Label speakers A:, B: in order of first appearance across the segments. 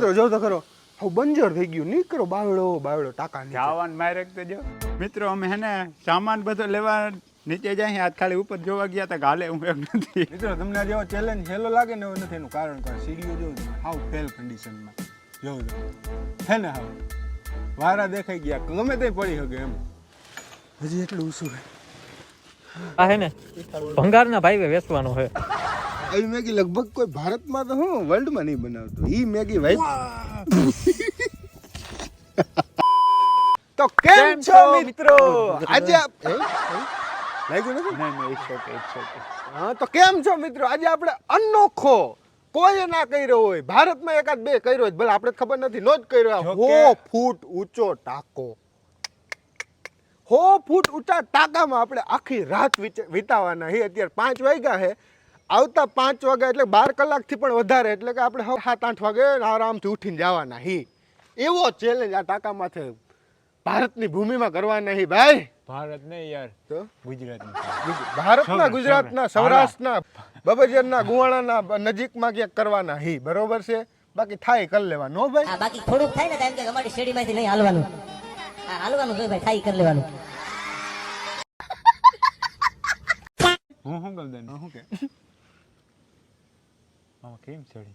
A: મિત્રો જો તો ખરો હવે બંજર થઈ ગયું. નીકળો બાવળો બાવળો ટાકા.
B: જવાનું મારે તો જો મિત્રો અમે હેને સામાન બધો લેવા નીચે જાય હાથ ખાલી ઉપર જોવા ગયા તા ગાલે હું એમ નથી.
A: મિત્રો તમને જેવો ચેલેન્જ હેલો લાગે ને એવું નથી. એનું કારણ કે સીડીઓ જો હાવ ફેલ કન્ડિશનમાં જોઉં હે ને હાવ? વારા દેખાઈ ગયા. ગમે તે પડી શકે એમ. હજી એટલું ઊંચું છે.
C: આ હે ને ભંગારના ભાઈ વેચવાનો છે.
A: આવી મેગી લગભગ કોઈ ભારતમાં તો હું વર્લ્ડમાં નહીં બનાવતો. ઈ મેગી ભાઈ તો કેમ છો મિત્રો? આજે? લાગ્યું નથી? હા તો કેમ છો મિત્રો? આજે આપણે અનોખો કોઈ ના કર્યો હોય ભારતમાં એકાદ બે કર્યો હોય ભલે આપણે ખબર નથી નો જ કર્યો હો ફૂટ ઊંચો ટાંકો. હો ફૂટ ઊંચા ટાંકામાં આપણે આખી રાત વિતાવાના હે અત્યારે પાંચ વાગ્યા છે. આવતા પાંચ વાગે એટલે બાર કલાકથી પણ વધારે એટલે કે આપણે હવે સાત આઠ વાગે આરામથી ઉઠીને જવાના હી. એવો ચેલેન્જ આ ટાંકામાં છે ભારતની ભૂમિમાં કરવાના હી ભાઈ.
B: ભારત નહીં યાર
A: તો?
B: ગુજરાત
A: ભારતના ગુજરાતના સૌરાષ્ટ્રના બબજરના ગુવાણાના નજીકમાં ક્યાંક કરવાના હી. બરોબર છે? બાકી થાય કરી લેવાનું હો ભાઈ.
D: બાકી થોડુંક થાય ને તો એમ કે અમારી શેરીમાંથી નહીં હાલવાનું. હાલવાનું જોઈએ ભાઈ થાય કરી લેવાનું.
B: હું શું કહું તને
A: શું કે?
B: આમાં કેમ ચડી?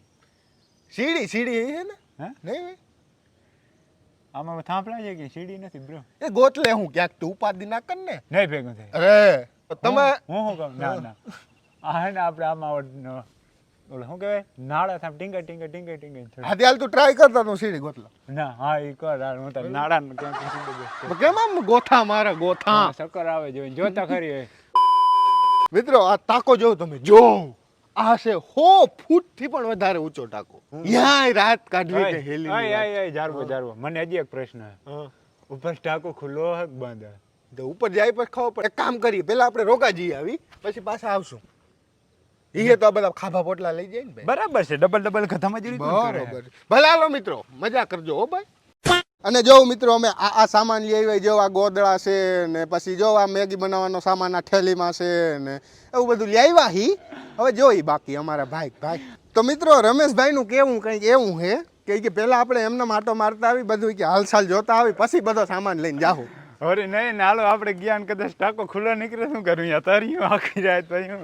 A: સીડી સીડી એ છે ને?
B: હે?
A: નહીં ભાઈ
B: આમાં થાંભલા છે કે સીડી નથી બ્રો?
A: એ ગોતલે હું ક્યાંક તું ઉપાધિ ના કર ને?
B: નહીં ભેગું થાય.
A: અરે તમે
B: હું શું કહું? ના ના. આ હે ને આપણે આમાં ઓલો શું કહેવાય? નાળા થામ ટીંગા ટીંગા ટીંગા ટીંગા
A: હા હાલ તું ટ્રાય કરતા તું સીડી ગોતલો.
B: ના હા એ કર. હું તાર નાળા ક્યાંક
A: કેમ આમ ગોથા મારે ગોથા?
B: શક્કર ચક્કર આવે જોઈને. જોતા ખરી
A: મિત્રો આ તાકો જોઉં તમે જો આ છે હો ફૂટથી પણ વધારે ઊંચો ટાકો. યાય રાત કાઢવી કે હેલી
B: આય આય જારવો જારવો. મને હજી એક પ્રશ્ન ઉપર ટાકો ખુલ્લો હે બંધ?
A: તો ઉપર જાય પછી ખાવ પડે. એક કામ કરીએ પેલા આપણે રોકા જઈએ આવી પછી પાછા આવશું. ઈએ તો આ બધા ખાભા પોટલા લઈ જાય ને
B: બરાબર છે ડબલ ડબલ ખથા મજૂરી કોણ કરે?
A: બરોબર મિત્રો મજા કરજો હો ભાઈ. અને જો મિત્રો અમે આ આ સામાન લઈ આવ્યા. જો આ ગોદડા છે ને પછી જો આ મેગી બનાવવાનો સામાન આ થેલીમાં છે ને એવું બધું લઈ આવ્યા હી. હવે જોઈ બાકી અમારા ભાઈ ભાઈ. તો મિત્રો રમેશભાઈનું કેવું કંઈક એવું હે? કે કે પહેલા આપણે એમને માટો મારતા આવી બધું કે હાલચાલ જોતા આવી પછી બધો સામાન લઈને જાઉં
B: અરે નહીં ને હાલો આપણે ગયા ને કદાચ ટાંકો ખુલ્લો નીકળે શું કરું યાર તારી આખી રાત ભાઈ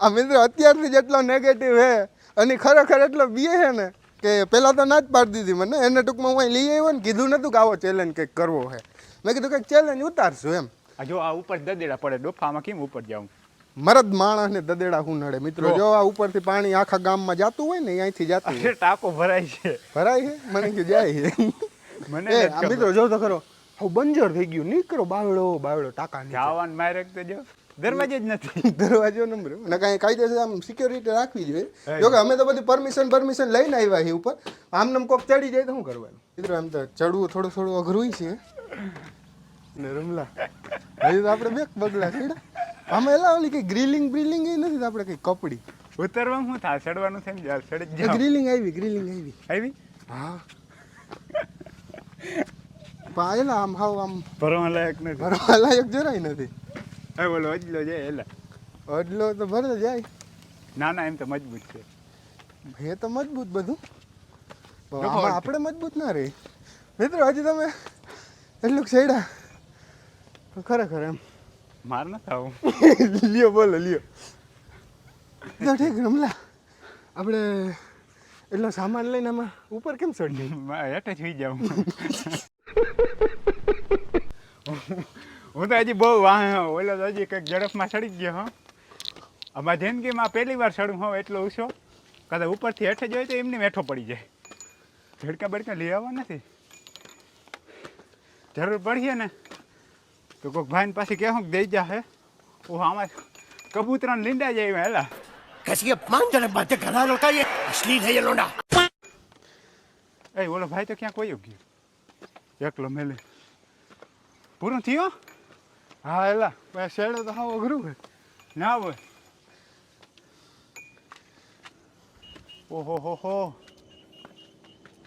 A: આ મિત્રો અત્યારથી જેટલો નેગેટિવ હે અને ખરેખર એટલો બીએ હે ને કે પહેલાં તો ના જ પાડી દીધી મને. એને ટૂંકમાં હું લઈ આવ્યો ને કીધું નતું કે આવો ચેલેન્જ કંઈક કરવો છે મેં કીધું કંઈક ચેલેન્જ ઉતારશું એમ.
B: આ જો આ ઉપર દદેડા પડે ડોફામાં કેમ ઉપર જાઉં?
A: મરદ માણસ ને દદેડા હું નડે મિત્રો જો. આ ઉપરથી પાણી આખા ગામમાં જાતું હોય ને અહીંથી જાતું
B: અરે ટાંકો ભરાય છે.
A: ભરાય છે? મને કે જાય છે.
B: મને
A: મિત્રો જો તો ખરો. હવે બંજર થઈ ગયું. નીકળો બાવળો બાવળો ટાકા જાવાનું
B: જવાનું મારે તો જો. દરવાજે જ નથી.
A: દરવાજો નંબર અને કાંઈ કાયદેસર આમ સિક્યોરિટી રાખવી જોઈએ. જો કે અમે તો બધી પરમિશન પરમિશન લઈને આવ્યા છીએ ઉપર. આમ નામ કોક ચડી જાય તો શું કરવાનું? મિત્રો આમ તો ચડવું થોડું થોડું અઘરું છે. ને રમલા. હજી તો આપણે બે બગલા છેડા અમે એલા ઓલી કઈ ગ્રીલિંગ બ્રિલિંગ એ નથી આપણે કઈ કપડી.
B: ઉતરવા શું થાય ચડવાનું થાય ને ચડી જ
A: ગ્રીલિંગ આવી ગ્રીલિંગ આવી.
B: આવી?
A: હા. પણ આમ હાવ આમ
B: ભરવા લાયક નથી.
A: ભરવા લાયક જરાય નથી.
B: હવે બોલો અજલો જાય એલા.
A: અડલો તો ભરે જાય.
B: ના ના એમ તો મજબૂત છે.
A: એ તો મજબૂત બધું. પણ આમાં આપણે મજબૂત ના રહી. મિત્રો હજી તમે એટલું છેડા? ખરેખર એમ.
B: માર ના થાવ
A: લ્યો બોલો લ્યો. તો ઠીક રમલા. આપણે એટલો સામાન લઈને આમાં ઉપર કેમ ચડી
B: હેઠે થઈ જાઉં. હું તો હજી બહુ વાહ ઓલો તો હજી કંઈક ઝડપમાં ચડી ગયો હો. આમાં જિંદગીમાં પહેલી વાર ચડું હોઉં એટલો ઓછો. કદાચ ઉપરથી હેઠે જોઈએ તો એમને મેઠો પડી જાય. ઝડકા બડકા લઈ આવવા નથી. જરૂર પડીએ ને? તો કોઈક ભાઈને પાછી કહેવું દઈ જા હે. ઓહ આમાં કબૂતરા લીંડા જાય હેલા.
E: કશી અપમાનજનક બાતે ઘણા લોકો અસલી થઈ લોડા.
B: એ ઓલો ભાઈ તો ક્યાં કોઈ ગયો? એકલો મેલે. પૂરું થયો?
A: હા એલા પછી શેડો તો હાવ અઘરું છે.
B: ના હોય. ઓહો હો હો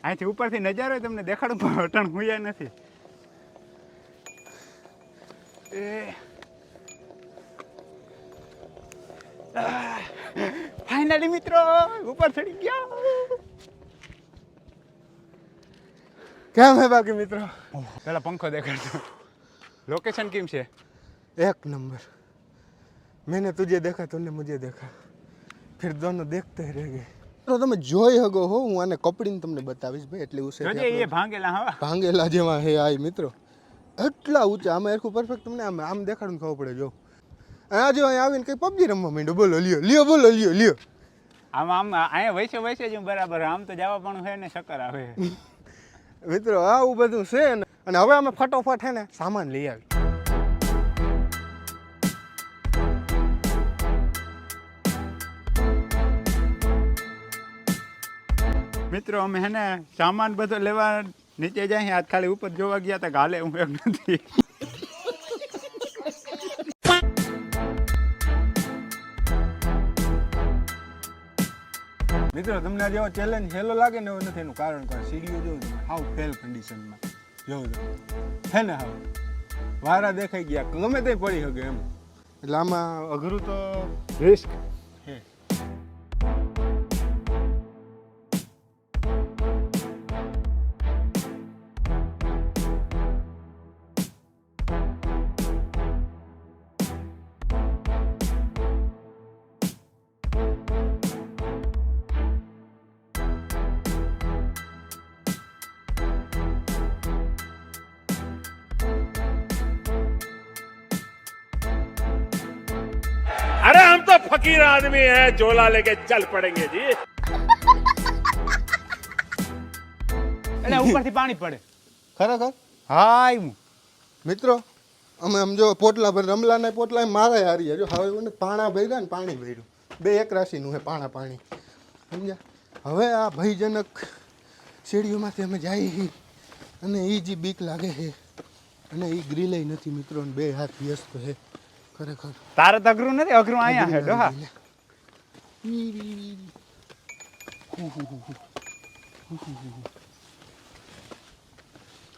B: અહીંથી ઉપરથી નજારો તમને દેખાડું પણ અટણ હુયા નથી. એ. ફાઇનલી મિત્રો ઉપર ચડી ગયા.
A: કેમ હે બાકી મિત્રો?
B: પેલા પંખો દેખાડતો લોકેશન કેમ છે?
A: एक नंबर मैंने तुझे देखा तूने मुझे देखा फिर दोनों देखते ही रह गए તો તમે જોઈ હગો હો હું આને કપડીને તમને બતાવીશ ભાઈ એટલી ઉસે
B: જોજે એ ભાંગેલા હવા
A: ભાંગેલા જેવા હે આય મિત્રો એટલા ઊંચા આમાં એરખું પરફેક્ટ તમને આમ આમ દેખાડું ને ખબર પડે જો અને આજે અહીં આવીને કંઈ પબજી રમવા માંડ્યો બોલો લ્યો લ્યો બોલો લ્યો લ્યો
B: આમ આમ અહીંયા વૈસે વૈસે જ હું બરાબર આમ તો જવા પણ હે ને ચક્કર આવે
A: મિત્રો આવું બધું છે ને અને હવે અમે ફટોફટ હે ને સામાન લઈ આવી
B: મિત્રો અમે હે ને સામાન બધો લેવા નીચે જાય હાથ ખાલી ઉપર જોવા ગયા તા ગાલે હું એમ નથી.
A: મિત્રો તમને જેવો ચેલેન્જ હેલો લાગે ને એવું નથી એનું કારણ કે સીડીઓ જોઉં તમે હાવ ફેલ કન્ડિશનમાં જોઉં તમે. હે ને હાવ. વારા દેખાઈ ગયા. ગમે તે પડી શકે એમ. એટલે આમાં અઘરું તો રિસ્ક
F: तो फकीर आदमी हैं झोला लेके चल पड़ेंगे जी
B: એટલે ઉપરથી પાણી પડે
A: ખરેખર
B: હા આવ્યું
A: મિત્રો અમે આમ જો પોટલા ભર રમલાના પોટલા મારા હારી જો હવે મને પાણા ભર્યા ને પાણી ભર્યું બે એક રાશિનું હે પાણા પાણી સમજ્યા હવે આ ભયજનક શેરીઓમાંથી અમે જઈએ છીએ અને એ જે બીક લાગે છે અને એ ગ્રીલે નથી મિત્રો ને બે હાથ વ્યસ્ત છે ખરેખર.
B: તારે તો અઘરું નથી અઘરું અહીંયા હે. ડોહા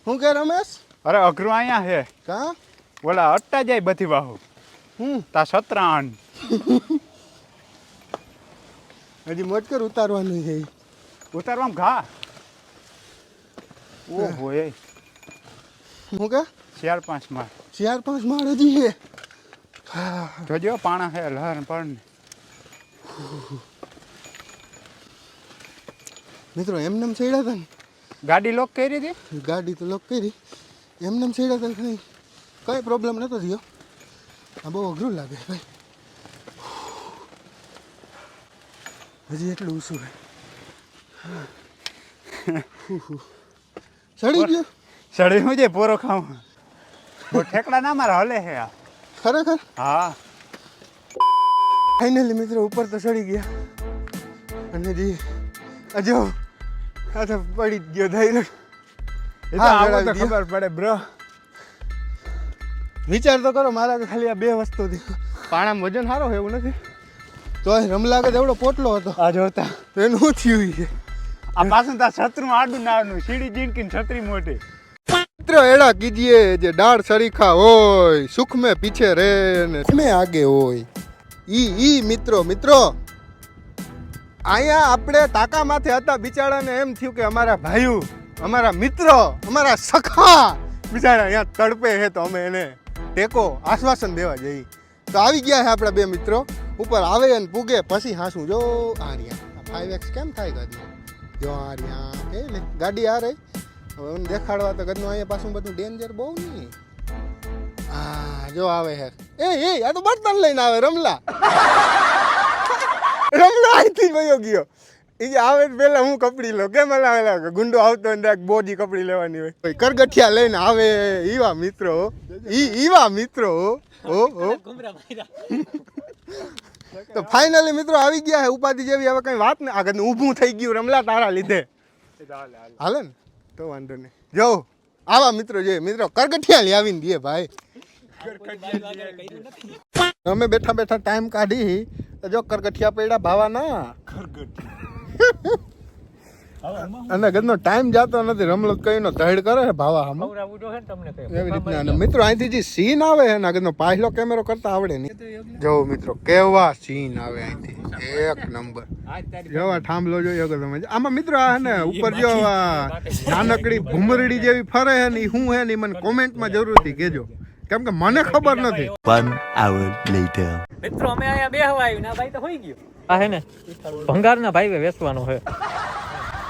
A: હું કે રમેશ?
B: અરે અઘરું અહીંયા હે
A: કા?
B: ઓલા અટ્ટા જાય બધી બાહુ
A: હમ
B: તા સતરાણ
A: હજી મોટકર ઉતારવાનું છે.
B: ઉતારવામાં ઘા. ઓહો એ
A: હું કે?
B: ચાર પાંચ માળ.
A: ચાર પાંચ માળ હજી છે. હા
B: જોજો પાણા હે લહર પણ
A: મિત્રો એમને એમ ચડ્યા હતા ને?
B: ગાડી લોક કરી હતી?
A: ગાડી તો લોક કરી. એમને એમ ચડ્યા હતા ને કંઈ પ્રોબ્લેમ નહોતો થયો? આ બહુ અઘરું લાગે ભાઈ. હજી એટલું ઊંચું ચડી ગયું?
B: સડી હું જે પોરો ખાવું. ઠેકડા ના મારા હલે હે આ.
A: ખરેખર?
B: હા.
A: ફાઇનલી મિત્રો ઉપર તો ચડી ગયા. અને જી અજો આ તો પડી જ ગયો
B: એ તો તો. ખબર પડે બ્રો
A: વિચાર તો કરો મારા તો ખાલી આ બે વસ્તુ વસ્તુથી. પાણામાં વજન સારો હોય એવું નથી? તો રમલાગત એવડો પોટલો હતો.
B: આ જોતા
A: તો. એનું થયું છે?
B: આ પાછું તાર છત્રું આડું નાનું સીડી જીનકી છત્રી મોટી.
A: મિત્ર એડા કીજીએ જે ડાળ સરીખા હોય સુખ મે પીછે રે ને મેં આગે હોય. ઈ ઈ મિત્રો મિત્રો અહીંયા આપણે તાકા માથે હતા બિચારાને એમ થયું કે અમારા ભાઈઓ, અમારા મિત્રો, અમારા સખા બિચારા અહીંયા તડપે છે તો અમે એને ટેકો, આશ્વાસન દેવા જઈએ તો આવી ગયા છે આપણા બે મિત્રો. ઉપર આવે અને પૂગે, પછી હાસું. જો આ રહ્યા ફાઈવ એક્સ કેમ થાય ગાડી જો આ રહ્યા કે ને? ગાડી આ રહી. હવે એને દેખાડવા તો ઘરનું અહીંયા પાછું બધું ડેન્જર બહુ નહીં. આ જો આવે હે. એ એ, આ તો બર્તન લઈને આવે, રમલા. રમલા અહીંથી વયો ગયો. એ આવે પેલા હું કપડી લો કેમ લાવેલા કે ગુંડો આવતો ને direct બોજી કપડી લેવાની હોય. કરગઠિયા લઈને આવે ઈવા મિત્રો ઈ, ઈવા મિત્રો ઓ ઓ તો ફાઇનલી મિત્રો આવી ગયા હે ઉપાધિ જેવી. હવે કઈ વાત ને આગળ ઊભું થઈ ગયું. રમલા તારા લીધે. હાલે ને? તો વાંધો નહીં. જો આવા મિત્રો જે મિત્રો કરગઠિયા લઈ આવીને દે ભાઈ. અમે બેઠા બેઠા ટાઈમ કાઢી. તો જો કરગઠિયા પડ્યા ભાવાના. અને ગદનો ટાઈમ જાતો નથી. રમલો કઈનો ધડ કરે છે ભાવા હમ
C: હે ને કઈ
A: એવી રીતના. અને મિત્રો અહીંથી જે સીન આવે છે ને આગળનો પાછલો કેમેરો કરતા આવડે નહીં. જો મિત્રો કેવા સીન આવે અહીંથી? એક નંબર જેવા થાંભલો જોયો કે તમે આમાં મિત્રો આ ને ઉપર જો નાનકડી ભૂમરડી જેવી ફરે છે ને ઈ શું હે ને મને કોમેન્ટમાં જરૂરથી કહેજો. કેમ કે મને ખબર નથી.
E: વન આવર લેટર
C: મિત્રો અમે અહીંયા બેહવા આવ્યું ને ભાઈ તો હોઈ ગયો. આ હે ને ભંગારના ભાઈ વેસવાનો છે.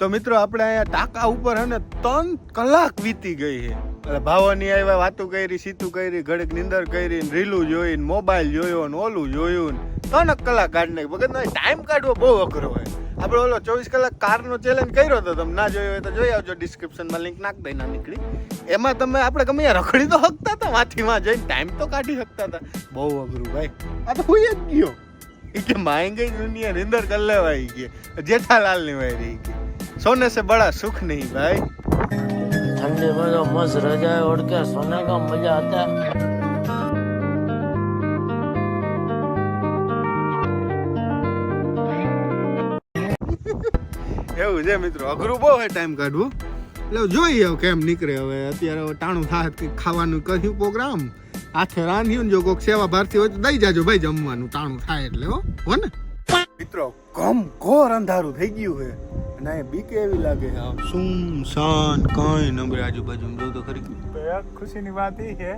A: તો મિત્રો, આપણે અહીંયા ટાંકા ઉપર હે ને ત્રણ કલાક વીતી ગઈ છે. એટલે ભાવાની આવ્યા, વાતો કરી, સીતું કરી, ઘડીક નિંદર કરી રીલું જોઈને મોબાઈલ જોયો, ને ઓલું જોયું, ને ત્રણ કલાક કાઢને ભગત ટાઈમ કાઢવો બહુ અઘરો હોય. આપણે ઓલો ચોવીસ કલાક કારનો ચેલેન્જ કર્યો હતો તમે ના જોયો હોય તો જોઈ આવજો ડિસ્ક્રિપ્શનમાં લિંક નાખ દઈ, ના નીકળી. એમાં તમે, આપણે ગમે રખડી તો શકતા હતા માથીમાં જઈને ટાઈમ તો કાઢી શકતા હતા. બહુ અઘરું ભાઈ. આ તો હુઈ જ ગયો. કે માંગઈ દુનિયા નિંદર કલ્લે વાઈ ગઈ જેઠાલાલની વાય રહી કે. सोने से बड़ा सुख नहीं भाई
G: ठंडी में तो मस्त रजाई ओढ़ के सोने का मजा आता है
A: એવું છે મિત્રો અઘરું બહુ હોય ટાઈમ કાઢવું એટલે જોઈએ હવે કેમ નીકળે હવે અત્યારે હવે ટાણું થાય કંઈક ખાવાનું કહ્યું પ્રોગ્રામ હાથે રાંધ્યું ને જો કોઈક સેવા ભારતી હોય તો દઈ જાજો ભાઈ જમવાનું ટાણું થાય એટલે હો હો ને મિત્રો કમ ઘોર અંધારું થઈ ગયું છે. અને અહીંયા બીક એવી લાગે છે. આમ સુમ શાન કઈ નંબર આજુબાજુ જોઉં તો ખરી.
B: તો એક ખુશીની વાત એ છે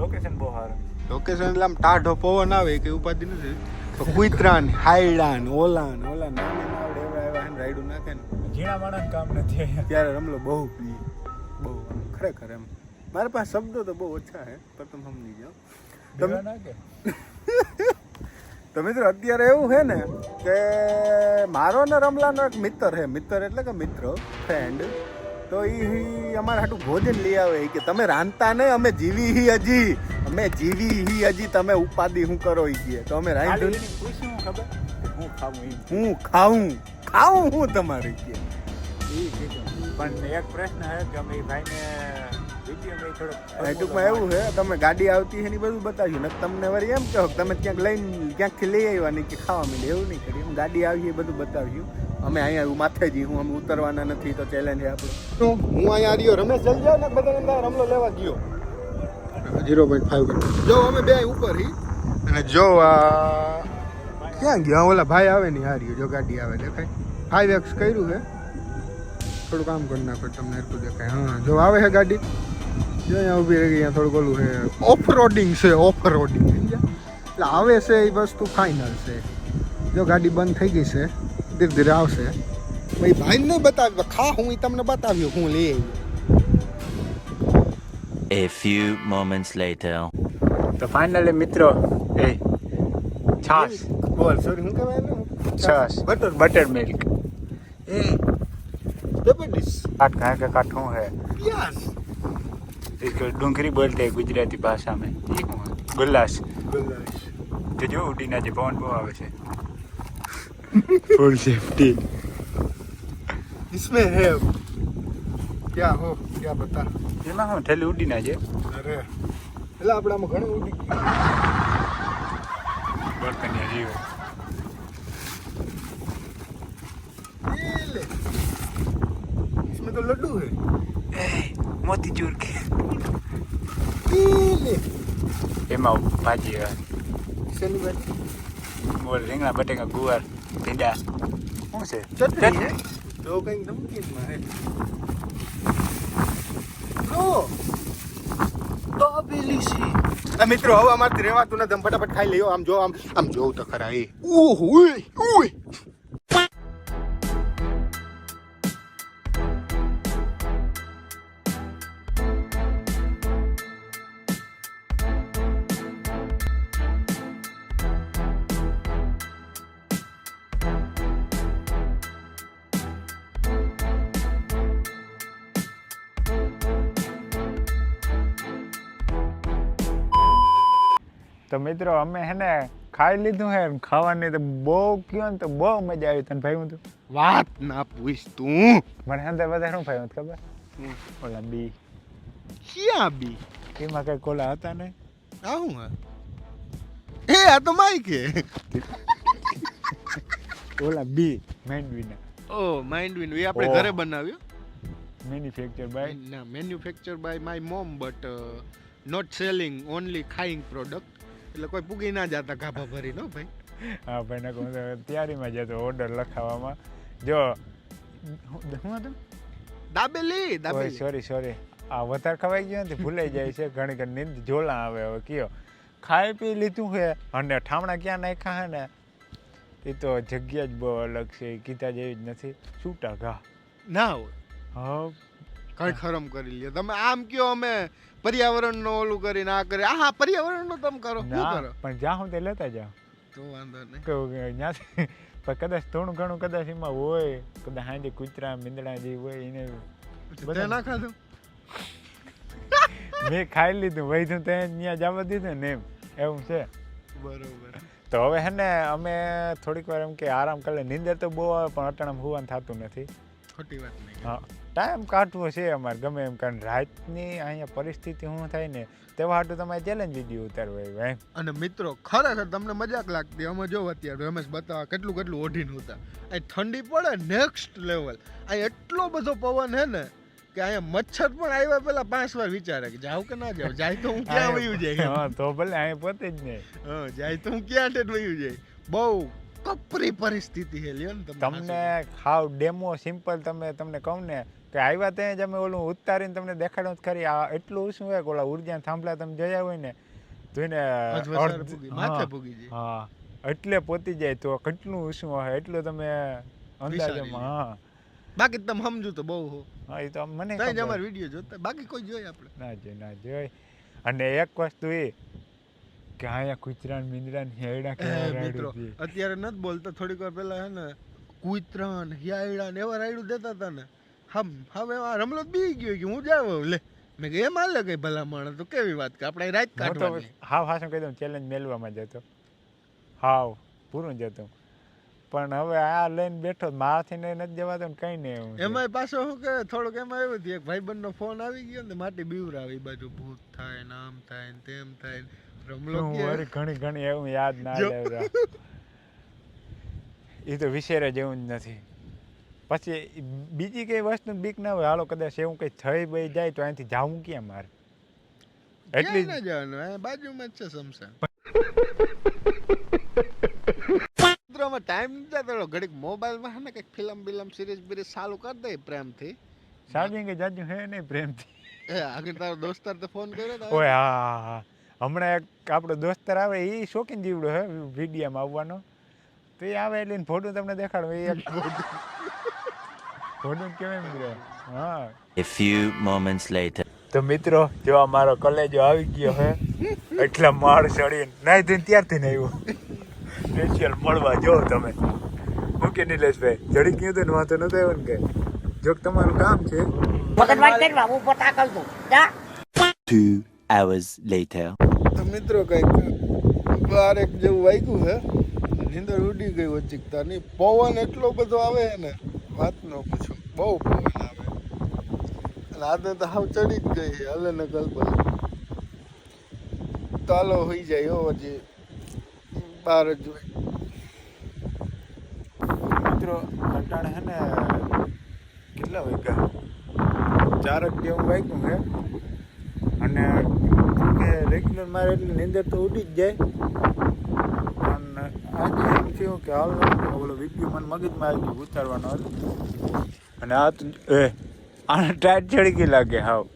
B: લોકેશન બહુ સારું.
A: લોકેશન એટલે આમ ટાઢો પવન આવે કે ઉપાધિ નથી. તો કુતરા ને હાયડા ને ઓલા ને ઓલા નામે ના આવડે એવા એવા હે ને રાયડું નાખે ને.
B: ઝીણા માણસ કામ નથી.
A: ત્યારે રમલો બહુ પી. બહુ આમ ખરેખર એમ. મારા પાસે શબ્દો તો બહુ ઓછા છે પણ તમે સમજી જાઓ તમે
B: દેવા ના કે
A: તો મિત્રો અત્યારે એવું છે ને કે મારો ને રમલાનો એક મિત્ર છે. મિત્ર એટલે કે મિત્ર ફ્રેન્ડ તો એ અમારે હાટું ભોજન લઈ આવે કે તમે રાંધતા નહીં અમે જીવી હી હજી. અમે જીવી હી હજી તમે ઉપાધિ હું કરો ઈ કે. તો અમે
B: ખબર? હું ખાવું
A: હું ખાઉં ખાઉં હું તમારે કે.
B: પણ એક પ્રશ્ન છે કે અમે ભાઈને
A: ટૂંકમાં એવું છે તમે ગાડી આવતી છે ને બધું બતાવ્યું ને તમને વળી એમ કહો તમે ક્યાંક લઈને ક્યાંકથી લઈ આવ્યા નહીં કે ખાવા મળે એવું નહીં કર્યું ગાડી આવી એ બધું બતાવ્યું અમે અહીંયા એવું માથે જઈએ હું અમે ઉતરવાના નથી તો ચેલેન્જ આપણે. તો હું અહીંયા રહ્યો રમેશ જઈ જાવ ને બધા અંદર રમલો લેવા ગયો. ઝીરો પોઈન્ટ ફાઈવ જો અમે બે ઉપર હી. અને જો આ ક્યાં ગયા? ઓલા ભાઈ આવે ને આ જો ગાડી આવે દેખાય. ફાઈવ એક્સ કર્યું છે. થોડું કામ કરી નાખો તમને એટલું દેખાય. હા જો આવે છે ગાડી. જો અહીંયા ઊભી રહી ગઈ અહીંયા થોડુંક ઓલું છે. ઓફ રોડિંગ છે ઓફ રોડિંગ એટલે આવે છે એ વસ્તુ ફાઇનલ છે. જો ગાડી બંધ થઈ ગઈ છે ધીરે ધીરે આવશે. ભાઈ ભાઈ નહીં બતાવ્યું ખા હું ઈ તમને બતાવ્યું હું લઈ આવ્યો
E: A few moments later.
B: તો ફાઇનલી મિત્રો એ છાશ.
A: બોલ સોરી હું કહેવાય ને
B: છાશ.
A: બટર.
B: Butter milk.
A: એ પેપર ડીશ
B: કાટ ઘા કે કાઠ હું હે
A: યસ
B: एक डूंगरी बोलते हैं गुजराती भाषा में ये હું હે? ગુલ્લાસ તો જો ઉડીના જે પવન બહુ આવે છે ફૂલ સેફટી
A: इसमें है क्या हो क्या बता
B: એમાં હું ઠેલી ઉડીના છે
A: અરે એટલે આપણે આમાં ઘણું ઉડી ગયું
B: બળકનિયા જીવો
A: ये ले इसमें तो लड्डू है
B: મોતી ચૂર કે
A: ये ले
B: એમાં ભાજી હોય બોલ રીંગણા બટેકા ગુવાર ભીડા શું છે
A: ચટણી તો કંઈક નમકીનમાં હે બ્રો તોબેલી છે મિત્રો હવે અમારથી રહેવાતું નથી ફટાફટ ખાઈ લઈએ આમ જો આમ આમ જોઉં તો ખરા એ ઓહ
B: તો મિત્રો અમે હે ને ખાઈ લીધું હે ખાવાની તો બહુ કયો ને તો બહુ મજા આવી તને ભાઈ તું.
A: વાત ના પૂછ તું.
B: મને અંદર બધા શું ભાઈ ખબર? ઓલા બી.
A: ક્યાં બી?
B: એમાં કઈ કોલા હતા ને
A: આ હું? હા એ આ તો માઈ કે
B: ઓલા બી મેન્ડવીના
A: ઓ માઇન્ડ વિન એ આપણે ઘરે બનાવ્યો?
B: મેન્યુફેક્ચર બાય
A: ના manufacture by my mom but not selling only ખાઈંગ product એટલે કોઈ પૂગી ના જતા ગાભા ભરી નો ભાઈ.
B: હા ભાઈ ના કહું તૈયારીમાં જતો ઓર્ડર લખાવવામાં. જો હતું?
A: દાબેલી દાબેલી.
B: સોરી સોરી આ વધારે ખવાઈ ગયું ને ભૂલાઈ જાય છે ઘણી ઘણી નીંદ જોલા આવે હવે કયો. ખાઈ પી લીધું છે અને ઠામણા ક્યાં નાખ્યા હે ને? એ તો જગ્યા જ બહુ અલગ છે કીધા જેવી જ નથી. છૂટા ઘા.
A: ના હોય.
B: હા.
A: કઈ ખરમ કરી લે? તમે આમ કયો અમે પર્યાવરણ નો ઓલું કરીને આ કરી. આ પર્યાવરણનું તમે કરો. શું કરો?
B: પણ જ્યાં હું તે લેતા જાઓ.
A: તો વાંધો નહીં.
B: તો ત્યાંથી પણ કદાચ થોડું ઘણું કદાચ એમાં હોય કદાચ હાજે કૂતરા મીંદડા જે હોય એને
A: બધા ના ખાધું?
B: મેં ખાઈ લીધું વૈધું તે ત્યાં જવા દીધું ને એમ. એવું છે.
A: બરોબર.
B: તો હવે હે ને અમે થોડીક વાર એમ કે આરામ કરે નીંદર તો બહુ આવે પણ અટણમ હોવાનું થતું નથી.
A: ખોટી વાત નહીં.
B: હા. ટાઈમ કાઢવો છે અમારે ગમે એમ કારણ રાતની અહીંયા પરિસ્થિતિ શું થાય ને તેવા હાટું તમારે ચેલેન્જ વીડિયો ઉતારવા એમ
A: અને મિત્રો ખરેખર તમને મજાક લાગતી અમે જો અત્યારે રમેશ બતાવવા કેટલું કેટલું ઓઢીને હતા અહીં ઠંડી પડે નેક્સ્ટ લેવલ અહીં એટલો બધો પવન હે ને કે અહીંયા મચ્છર પણ આવ્યા પેલા પાંચ વાર વિચારે કે જાવ કે ના જાવ જાય તો હું ક્યાં વયું જાય?
B: હા તો ભલે અહીંયા પોતે જ નહીં.
A: હા જાય તો હું ક્યાં ટેટ વયું જાય? બહુ કપરી પરિસ્થિતિ હેલી લ્યો ને તમને
B: ખાવ ડેમો સિમ્પલ તમે તમને કહું ને કે આવ્યા ત્યાં જ અમે ઓલું ઉતારીને તમને દેખાડું ખરી. આ એટલું શું હોય ઓલા ઊર્જા થાંભલા તમે જોયા હોય ને તો
A: માથે
B: હા, એટલે પોતી જાય તો કેટલું શું હોય એટલું તમે અંદાજમાં હા.
A: બાકી તમે સમજુ તો બહુ હો.
B: હા એ તો મને
A: જ. વીડિયો જોતા. બાકી કોઈ જોઈએ આપણે.
B: ના જોઈ ના જોઈ અને એક વસ્તુ એ કે અહીંયા કુતરાન મિંદરાન હેડા કે
A: મિત્રો અત્યારે નથી બોલતા. થોડીક વાર પહેલા હે ને કુતરાન ને ને એવા રાયડું દેતા હતા ને. હમ હવે આ રમલો બી ગયો કે હું જાવ લે. મેં કે એમ હાલે કઈ ભલા માણસ તો કેવી વાત કે આપણે રાત કાઢવાની.
B: હાવ હાસું કહી દઉં ચેલેન્જ મેળવામાં જતો. હાવ પૂરું જતું. પણ હવે આ લઈને બેઠો મારાથી ને નથી જવાતો ને કઈ નહીં.
A: એમાંય પાછો શું કે થોડુંક એમાં એવું થયું એક ભાઈબંધનો ફોન આવી ગયો ને માટી બીવરાવે બાજુ ભૂત થાય ને આમ થાય ને તેમ થાય ને રમલો
B: ઘણી ઘણી એવું યાદ ના આવે એ તો વિશેરે જેવું જ નથી. પછી બીજી કઈ વસ્તુ બીક ના હોય. હાલો કદાચ એવું કઈ થઈ બઈ જાય તો અહીંથી જાવું ક્યાં મારે? એટલી
A: ના જવાનું બાજુમાં જ છે શમશાન. મિત્રોમાં ટાઈમ નથી જતો. ઘડીક મોબાઈલમાં હે ને કંઈક ફિલ્મ બિલમ સિરીઝ બિરીઝ ચાલુ કરી દે પ્રેમથી.
B: ચાર્જિંગ જાજુ હે નહીં પ્રેમથી.
A: એ આગળ તારો દોસ્તાર તો ફોન કર્યો તો
B: ઓય હા હા હા. હમણાં એક આપણો દોસ્તર આવે એ શોખીન જીવડો હે વિડીયામાં આવવાનો. તો એ આવે એટલે ફોટો તમને દેખાડો. એ એક ફોટો. કેવાય મિત્રો. હા.
H: A few moments later.
B: તો મિત્રો જો આ મારો કોલેજો આવી ગયો હે એટલા માળ ચડીને નાઈ ધોઈને ત્યારથી ને આવ્યો સ્પેશિયલ મળવા જો તમે. હું કે નિલેશભાઈ? જડી ગયું તો ને વાંધો નતો આવ્યો ને કે જો તમારું કામ છે.
H: Two hours later.
A: તો મિત્રો કંઈક બારેક જેવું વાગ્યું છે નીંદર ઉડી ગઈ વચ્ચીકતા નહીં પવન એટલો બધો આવે ને વાત ન પૂછો. બહુ પવન આવે. અને આજે તો હાવ ચડી જ ગઈ હલે ને ગલબલ. ચાલો હોઈ જાય હો હજી. બાર જ હોય.
B: મિત્રો અટાણે હે ને? કેટલા વાગ્યા? ચારક જેવું વાગ્યું હે. અને કે રેગ્યુલર મારે એટલે નીંદર તો ઉડી જ જાય. પણ આજે એમ થયું કે હાલ ઓલો વીડિયો મને મગજમાં આવી ગયો ઉતારવાનો હતો. અને આ તો, એ, આને ટાઈટ ચડકી લાગે હાવ.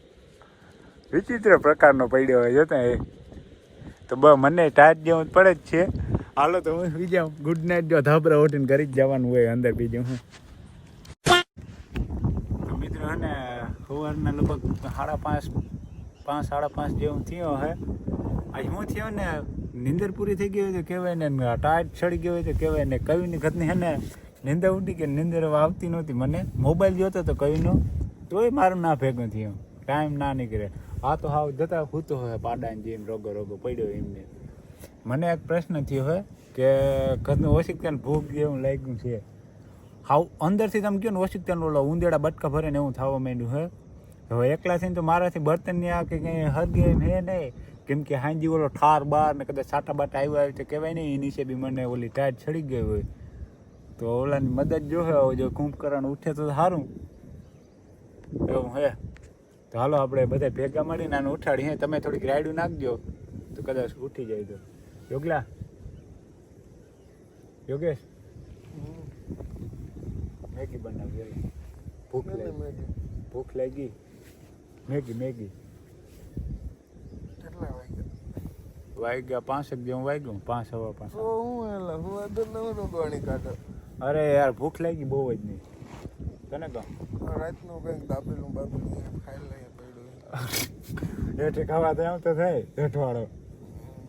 B: વિચિત્ર પ્રકારનો પડ્યો હોય જતા એ તો બ, મને ટાઈટ જેવું પડે જ છે. હાલો તો હું જાઉં. ગુડ નાઇટ જો, ધાબરા ઉઠીને ઘરે જ જવાનું હોય, અંદર બીજું હું. મિત્રો ને, સવારના લગભગ સાડા પાંચ પાંચ, સાડા પાંચ જેવું થયો હે. આજ હું થયો ને? નીંદર પૂરી થઈ ગઈ હોય તો કહેવાય ને ટાઈટ ચડી ગયો હોય તો કહેવાય ને કવિની ઘટની હે ને નીંદર ઉઠી કે નીંદર આવતી નહોતી. મને મોબાઈલ જોતો તો કવિનો, તોય મારું ના ભેગું થયું. ટાઈમ ના નીકળે. આ તો હાવ જતા હૂતો હોય પાડાને જેમ રોગો રોગો પડ્યો એમને. મને એક પ્રશ્ન થયો હે કે ઘરનું ઓશિકતાને ભૂખ જેવું લાગ્યું છે. હાવ અંદરથી તમે કહો ને ઓશિકતાને ઓલો ઉંદેડા બટકા ભરે ને એવું થવા માંડ્યું હે? હવે એકલા થઈને તો મારાથી બર્તનની આ કે કંઈ હદ એમ હે નહીં. કેમ કે હાંજી ઓલો ઠાર બાર ને કદાચ સાટા બાટા આવ્યા હોય તો કહેવાય નહીં એની નીચે બી મને ઓલી ટાયર ચડી ગઈ હોય. તો ઓલાની મદદ જો હે જો કુંભકરણ ઉઠે તો સારું એવું હે. તો હાલો આપણે બધા ભેગા મળીને આને ઉઠાડી હે, તમે થોડીક રાયડું નાખજો. તો કદાચ ઉઠી જાય તો. યોગલા? યોગેશ? મેગી બનાવી ભૂખ લાગી. ભૂખ લાગી? Maggi Maggi. વાગ્યા પાંચેક જેવું વાગ્યું પાંચ હવા પાંચ. અરે યાર ભૂખ લાગી બહુ જ નહીં. તને કહું?
A: રાતનું કંઈક દાબેલું બાબેલું ખાઈ લઈએ પડ્યું
B: હેઠે ખાવા તો એમ તો થાય હેઠવાળો.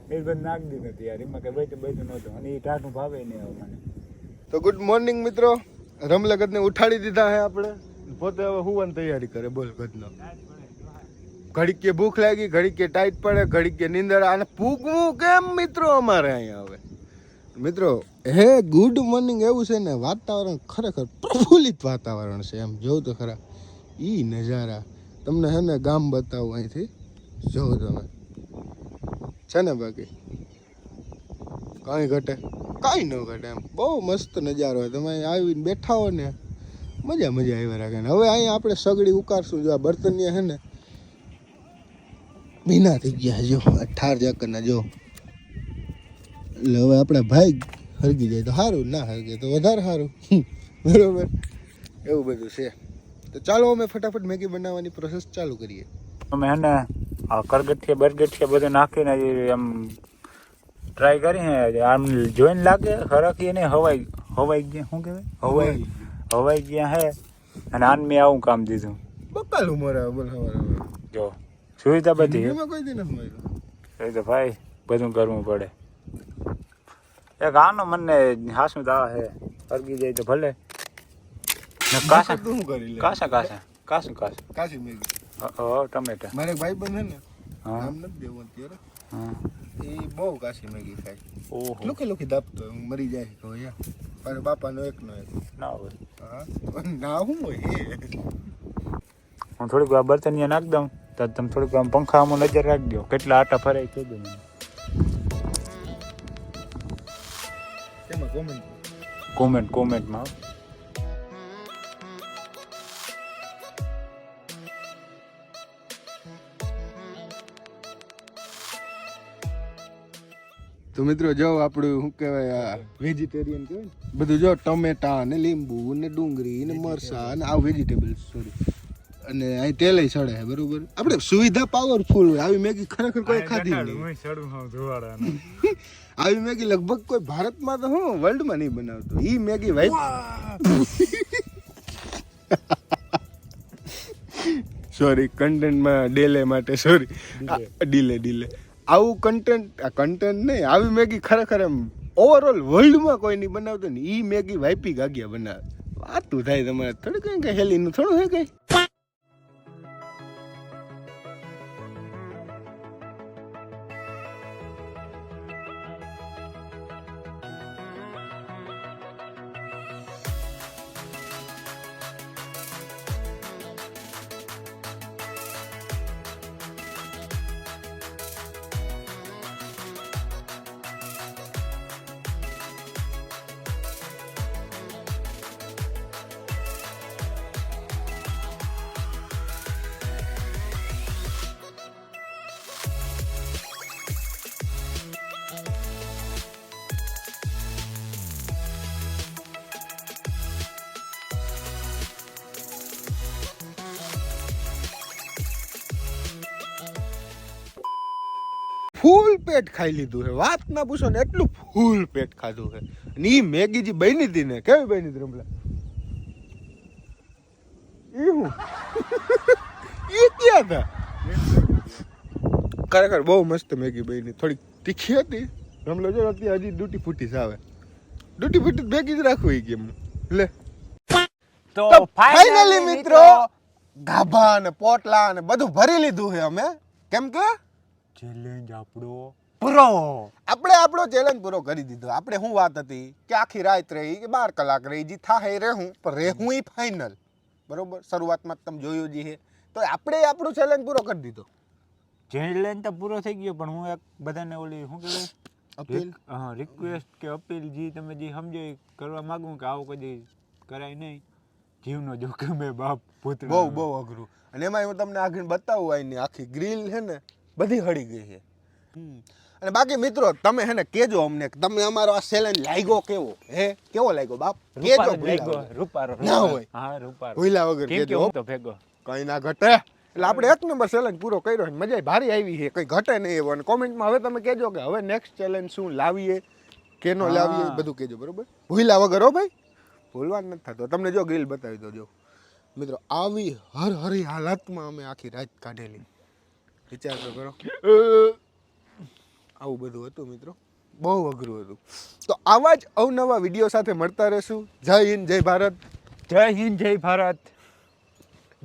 B: એ બધું નાખતી નથી યાર એમાં કઈ બચું બચું નહોતું. અને એ ટાટું ભાવે નહીં હવે મને.
A: તો ગુડ મોર્નિંગ મિત્રો. રમલગતને ઉઠાડી દીધા હે આપણે. પોતે હવે હુવાની તૈયારી કરે બોલ ગદનો. ઘડીક કે ભૂખ લાગી, ઘડીક કે ટાઈટ પડે, ઘડીક કે નીંદર. અને પૂગવું કેમ મિત્રો અમારે અહીંયા હવે? મિત્રો, હે ગુડ મોર્નિંગ એવું છે ને, વાતાવરણ ખરેખર પ્રફુલ્લિત વાતાવરણ છે એમ. જોઉં તો ખરા. એ નજારા. તમને હે ને ગામ બતાવું અહીંથી. જોવો તમે. છે ને બાકી? કાંઈ ઘટે? કાંઈ ન ઘટે એમ. બહુ મસ્ત નજારો હોય તમે આવીને બેઠા હો ને, મજા મજા આવી રાખે ને. હવે અહીંયા આપણે સગડી ઉકારશું જો આ બર્તનિયા હે ને ભીના થઈ ગયા જો અઠાર ચક્કરના જો. એટલે હવે આપણા ભાઈ હરગી જાય તો સારું ના હરગે તો વધારે સારું બરાબર? એવું બધું છે. તો ચાલો અમે ફટાફટ મેગી બનાવવાની પ્રોસેસ ચાલુ કરીએ.
B: અમે એને આ કરગઠિયા બરગઠિયા બધું નાખીને એમ ટ્રાય કરી હે આમ જોઈને લાગે ખરાકી ને હવાઈ હવાઈ ગયા શું કહેવાય? હવાઈ હવાઈ ગયા. હે અને આન મેં આવું કામ દીધું.
A: બકાલું મોરા બોલ
B: જો. સુવિધા બધી? એ તો ભાઈ બધું કરવું પડે. એક આનો મને હાસું દા હે અરગી જાય તો ભલે. ને કાસા
A: તું શું કરી લે.
B: કાસા કાસા કાસું કાસું.
A: કાશી મેગી.
B: ઓ ટમેટા.
A: મારે ભાઈ બંધ ને
B: હા.
A: નામ નથી દેવું અત્યારે.
B: હા.
A: એ બહુ કાશી મેગી ખાય.
B: ઓહો.
A: લુખી લુખી દાબતો હોય, મરી જાય તો યા. પણ બાપાનો એક નો એક.
B: ના હોય.
A: હા? ના હું હોય હે.
B: હું થોડીક બર્તનિયા નાખ દઉં. તો તમે થોડીક પંખા પંખામાં નજર રાખજો. કેટલા આટા ફરાય કહી દો મને
A: કોમેન્ટ
B: કોમેન્ટ કોમેન્ટમાં
A: તો મિત્રો જો આપણું શું કહેવાય આ વેજીટેરિયન કહેવાય બધું જો ટમેટા ને લીંબુ ને ડુંગળી ને મરસા ને આ વેજીટેબલ્સ સોરી અને અહીં તેલ સડે છે બરોબર? આપણે સુવિધા પાવરફુલ હોય. આવી મેગી ખરેખર કોઈ ખાધી નહીં. આવી મેગી લગભગ કોઈ ભારતમાં તો હું વર્લ્ડમાં નહીં બનાવતો. ઈ મેગી ભાઈ સોરી કન્ટેન્ટમાં ડેલે માટે સોરી ડીલે ડીલે આવું કન્ટેન્ટ આ કન્ટેન્ટ નહીં આવી મેગી ખરેખર એમ ઓવરઓલ વર્લ્ડમાં કોઈ નહીં બનાવતો ને ઈ મેગી વાઈપી ગાગ્યા બનાવે. વાતું થાય તમારે. થોડું કંઈ કંઈ હેલીનું થોડું હે કંઈ? ફૂલ પેટ ખાઈ લીધું છે. વાત ના પૂછો ને એટલું ફૂલ પેટ ખાધું છે. અને ઈ મેગી જે બની હતી ને કેવી બની હતી રમલા? એ હું? ઈ ક્યાં હતા? ખરેખર બહુ મસ્ત મેગી બની. થોડીક તીખી હતી. રમલો જો અત્યારે હજી ડૂટી ફૂટી આવે. ડૂટી ફૂટી મેગી જ રાખવી કેમ લે.
B: તો
A: ફાઇનલી મિત્રો ગાભા ને પોટલા ને બધું ભરી લીધું છે અમે. કેમ કે
B: ચેલેન્જ આપણો. પૂરો.
A: આપણે આપણો ચેલેન્જ પૂરો કરી દીધો. આપણે શું વાત હતી? કે આખી રાત રહી કે બાર કલાક રહી જી થાહે રહેવું પણ રહેવું ઈ ફાઇનલ બરોબર? શરૂઆતમાં તમે જોયું જી હે તો આપણે આપણો ચેલેન્જ પૂરો કરી દીધો.
B: ચેલેન્જ તો પૂરો થઈ ગયો પણ હું એક બધાને ઓલી શું કહેવાય?
A: અપીલ?
B: હા રિક્વેસ્ટ કે અપીલ જે તમે જે સમજો એ કરવા માંગુ કે આવું કદી કરાય નહીં. જીવનો જોખમે બાપ પુત્ર
A: બહુ બહુ અઘરું. અને એમાં હું તમને આગળ બતાવું આની આખી ગ્રીલ છે ને બધી હળી ગઈ છે. હમ. અને બાકી મિત્રો તમે હે ને કેજો અમને તમે અમારો આ સેલેન લાગ્યો કેવો? હે? કેવો લાગ્યો બાપ? કેજો
B: રૂપારો.
A: ના હોય.
B: હા રૂપારો.
A: ભૂલા વગર કેજો
B: તો ભેગો?
A: કઈ ના ઘટે. એટલે આપણે એક નંબર ચેલેન્જ પૂરો કર્યો છે મજા ભારી આવી છે. કઈ ઘટે નહીં એવો. અને કોમેન્ટમાં હવે તમે કહેજો કે હવે નેક્સ્ટ ચેલેન્જ શું લાવીએ? કેનો. લાવીએ બધું કહેજો બરોબર? ભૂલા વગર હો ભાઈ. ભૂલવાનું નથી થતો. તમને જો ગ્રીલ બતાવી દો જો. મિત્રો આવી હર હરી હાલતમાં અમે આખી રાત કાઢેલી. વિચાર તો કરો. આવું બધું હતું મિત્રો. બહુ અઘરું હતું. તો આવા જ અવનવા વીડિયો સાથે મળતા રહેશું. જય હિન્દ જય ભારત.
B: જય હિન્દ જય ભારત.